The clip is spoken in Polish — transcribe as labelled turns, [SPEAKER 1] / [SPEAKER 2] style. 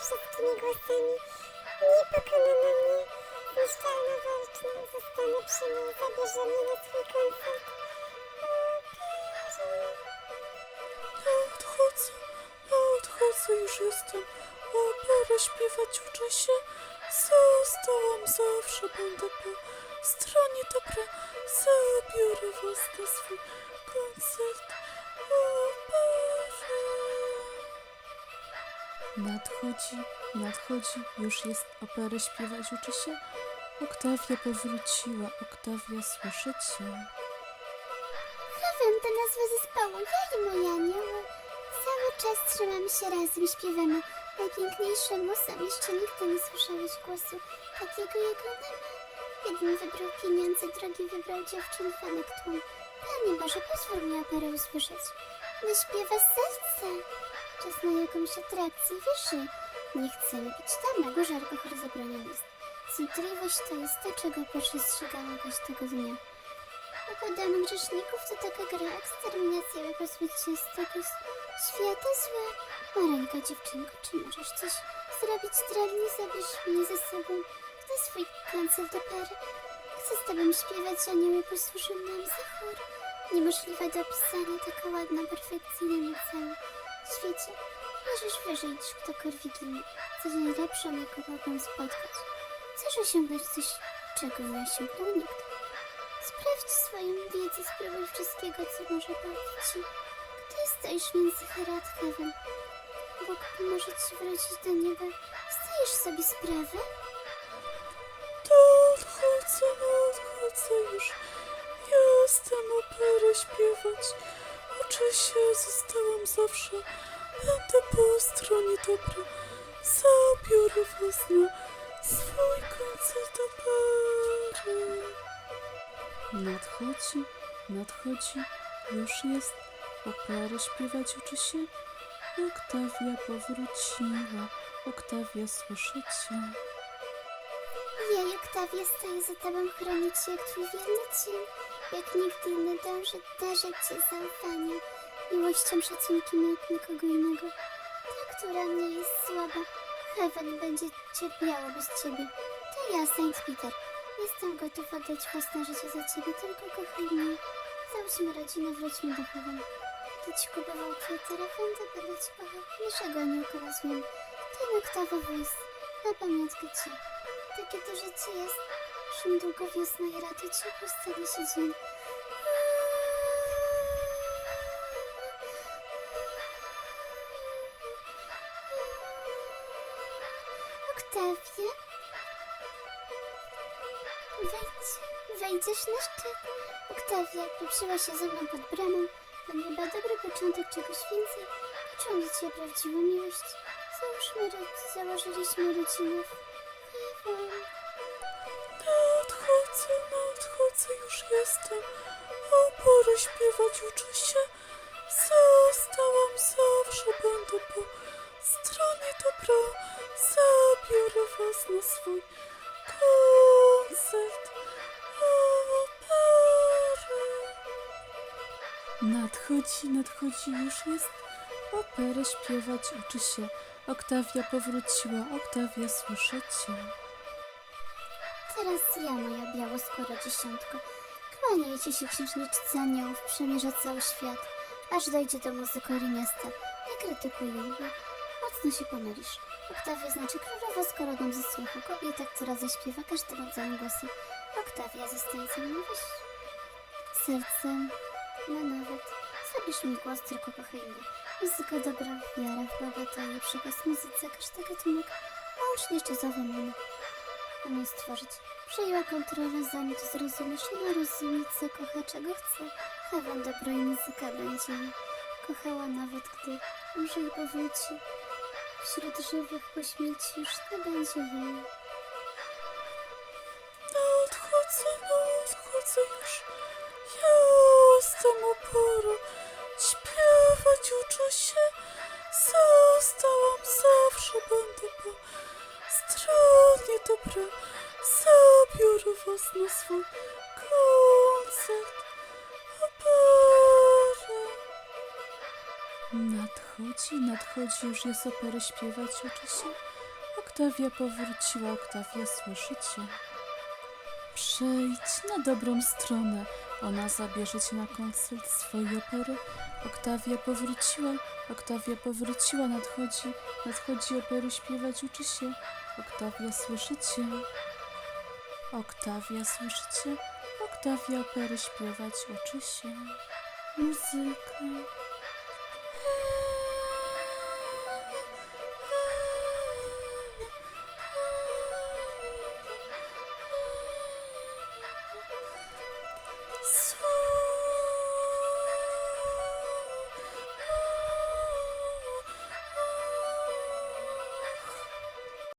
[SPEAKER 1] wszystkimi głosami. Niepokonana mnie, niszczalna walczna, zostanę przy niej, zabierze mnie na swój koncert.
[SPEAKER 2] Ja odchodzę, odchodzę, już jestem. Operę śpiewać uczę się. Zostałam zawsze, będę po stronie dobra. Zabiorę was na swój koncert Nadchodzi, nadchodzi, już jest operę śpiewać uczy się. Oktawia powróciła, Oktawia słyszycie?
[SPEAKER 1] Chowam to nazwę zespołu, ja i moje anioły. Cały czas trzymamy się razem, śpiewamy. Najpiękniejsze muza, jeszcze nigdy nie słyszałeś głosu takiego jak ona ma. Jeden wybrał pieniądze, drugi wybrał dziewczyn fanek tłum. Panie Boże, pozwól mi operę usłyszeć. Wyśpiewa serce. Czas na jakąś atrakcję, wyżej. Nie chcemy być tam, na górze alkohol jest. Cierpliwość to jest to, czego przestrzegamy każdego dnia. Upadamy grzeszników to taka gra, eksterminacja by pozbyć się z tego świata zła. Maleńka dziewczynko, czy możesz coś zrobić trudnie? Zabierz mnie ze sobą na swój koncert opery. Chcę z tobą śpiewać, anioły posłużą nam za chór. Niemożliwe do opisania, taka ładna, perfekcyjna na świecie. Możesz wyżej niż kto korwiginy, coś najlepszą, jaką mogą spotkać. Chcesz osiągnąć coś, czego nie osiągnął nikt. Sprawdź swoją wiedzę, spróbuj wszystkiego, co może pomóc ci. Gdy stoisz między heratchewem, Bóg pomoże ci wrócić do nieba. Zdajesz sobie sprawę?
[SPEAKER 2] To odchodzę, odchodzę już. Jestem operę śpiewać. Uczę się, zostałam zawsze. Będę po stronie dobra. Zabiorę was na swój koncert opery. Nadchodzi, nadchodzi, już jest. Operę śpiewać uczy się. Oktawia powróciła. Oktawia słyszycie?
[SPEAKER 1] Ja, Oktawia, stoję za tobą, chronię cię jak twój wierny cień. Jak nikt inny dążę, darzę cię zaufaniem, miłością, szacunkiem jak nikogo innego. Ta, która nie jest słaba, Heaven będzie cierpiało bez ciebie. To ja, Saint Peter. Jestem gotów oddać własne życie za ciebie, tylko kochaj mnie. Załóżmy rodzinę, wróćmy do Heaven. Będę ci kupował kwiaty, rawędę, będę ci kochał. Niczego nie ukazłem. Ten oktawa voice. Na pamiątkę ci. Takie to życie jest. Już niedługo wiosna i rady ciepło stanie się dzień. Oktawia? Wejdź, wejdziesz na szczyt. Oktawia poprzyła się ze mną pod bramą. To nieba dobry początek czegoś więcej. Czułam do ciebie prawdziwą miłość. Załóżmy, założyliśmy rodzinę
[SPEAKER 2] nadchodzę, już jestem. Oporę śpiewać uczę się. Zostałam zawsze, będę po stronie dobra. Zabiorę was na swój koncert. Nadchodzi, nadchodzi, już jest. Operę śpiewać uczy się. Oktawia powróciła, Oktawia słyszycie.
[SPEAKER 1] Teraz ja, moja białoskóra dziesiątko. Kłaniajcie się księżniczce aniołów, przemierza cały świat, aż dojdzie do muzykory miasta. Nie krytykuj jej, mocno się pomylisz. Oktawia znaczy królowa z koroną ze słuchu, kobieta, która zaśpiewa każdym rodzajem głosem. Oktawia zostaje weź sercem, no nawet. Zabierz mi głos, tylko kochaj mnie. Muzyka dobra, wiara w Boga jej przekaz muzyce, każdy gatunek, łącznie z jazzowym umie stworzyć. Przejęła kontrolę, zanim zrozumiesz, ona rozumie, co kocha, czego chce. Heaven dobro i muzyka będzie kochała, nawet gdy umrze i powróci. Wśród żywych po śmierci już nie będzie jej.
[SPEAKER 2] Nadchodzę, nadchodzę już. Jestem opora. Śpiewać uczę się. Nadchodzi, nadchodzi, już jest opery śpiewać, uczy się. Oktawia powróciła, Oktawia, słyszycie? Przejdź na dobrą stronę. Ona zabierze cię na koncert swojej opery. Oktawia powróciła, Oktawia powróciła, nadchodzi, nadchodzi opery śpiewać, uczy się. Oktawia, słyszycie? Oktawia, słyszycie? Oktawia opery śpiewać, uczy się. Muzyka,